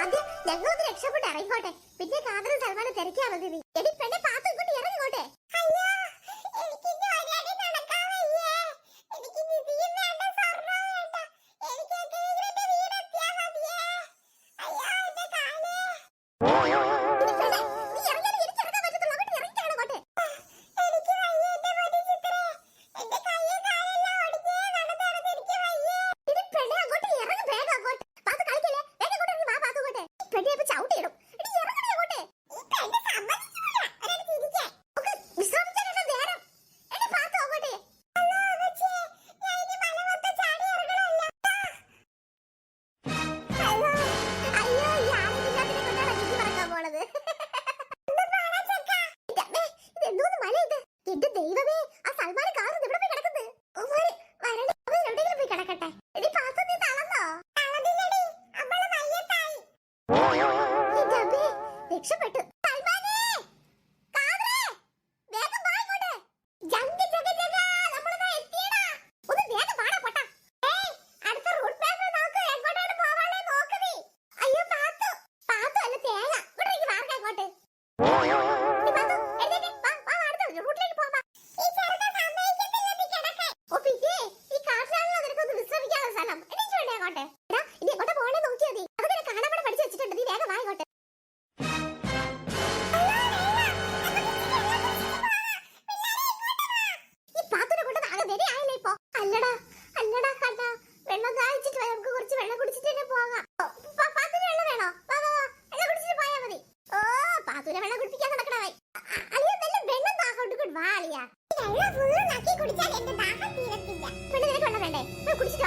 ആദ്യം ഞങ്ങളൊന്ന് രക്ഷപ്പെട്ട് ഇറങ്ങിക്കോട്ടെ. പിന്നെ കാതലും സൽമാനെ തിരക്കാറുണ്ട് നീ. എടി പെണ്ണെ പാത്തു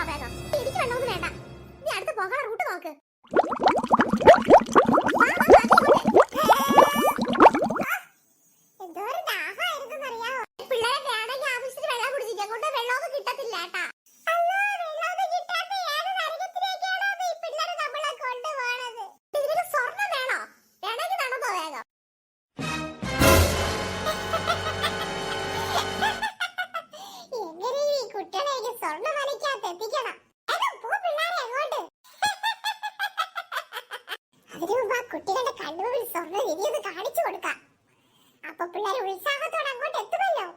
拜拜了 കുട്ടികളുടെ കണ്ണുകളിൽ സ്വർണം ഇനിയൊന്ന് കാണിച്ചു കൊടുക്കാം. അപ്പൊ പിള്ളേർ ഉത്സാഹത്തോടെ അങ്ങോട്ട് എത്തുമല്ലോ.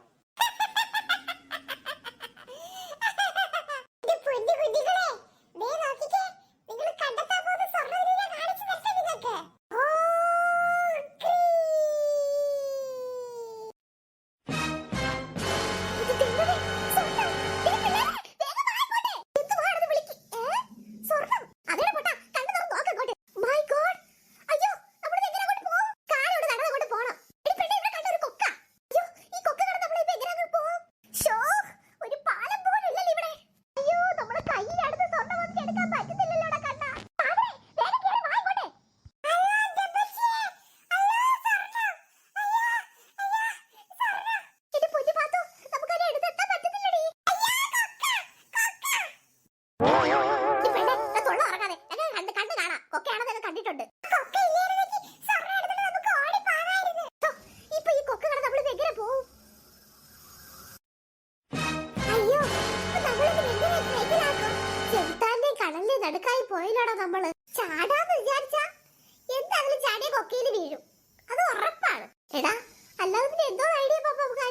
നടുക്കായി പോയില്ലടാ നമ്മൾ. ചാടാന്ന് വിചാരിച്ചാ എന്തായാലും ചാടിയ കൊക്കയിൽ വീഴും. അത് ഉറപ്പാണ്. എടാ അല്ലാതെ പിന്നെ എന്തോ ഐഡിയ പാപ്പ നമുക്ക്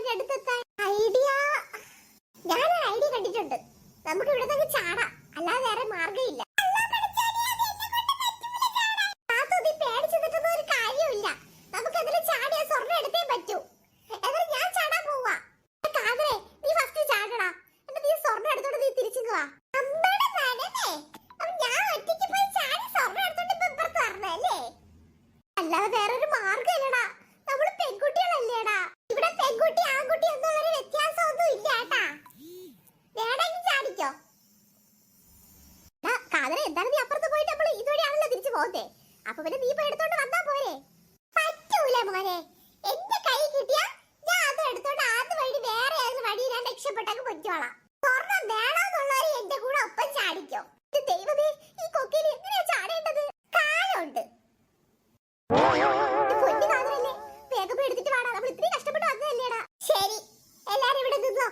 ഐഡിയ ഞാനൊരു ഐഡിയ കണ്ടിട്ടുണ്ട്. നമുക്ക് ഇവിടെ തന്നെ ചാടാം. അല്ലാതെ വേറെ മാർഗമില്ല. അപ്പൊ നീ പോയി എടുത്തോണ്ട് വന്നാ പോരെ? പറ്റൂല മോനെ. എന്റെ കൈ കിട്ടിയാ ഞാൻ അത് എടുത്തോണ്ട് അത് വഴി വേറെ ഏത് വഴി ഞാൻ രക്ഷപ്പെട്ടങ്ങ് പൊയ്ക്കോളാം. സ്വർണം വേണമെന്നുള്ളവരെ എന്റെ കൂടെ ഒപ്പം ചാടിക്കോ. ദൈവമേ ഈ കൊക്കയിൽ എങ്ങനെയാ ചാടേണ്ടത്? കാലുണ്ട് വേഗം എടുത്തിട്ട് വേണം നമ്മൾ ഇത്രയും കഷ്ടപ്പെട്ട് വന്നതല്ലേടാ. ശരി എല്ലാരും ഇവിടെ നിന്നോ.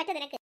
பட்டது எனக்கு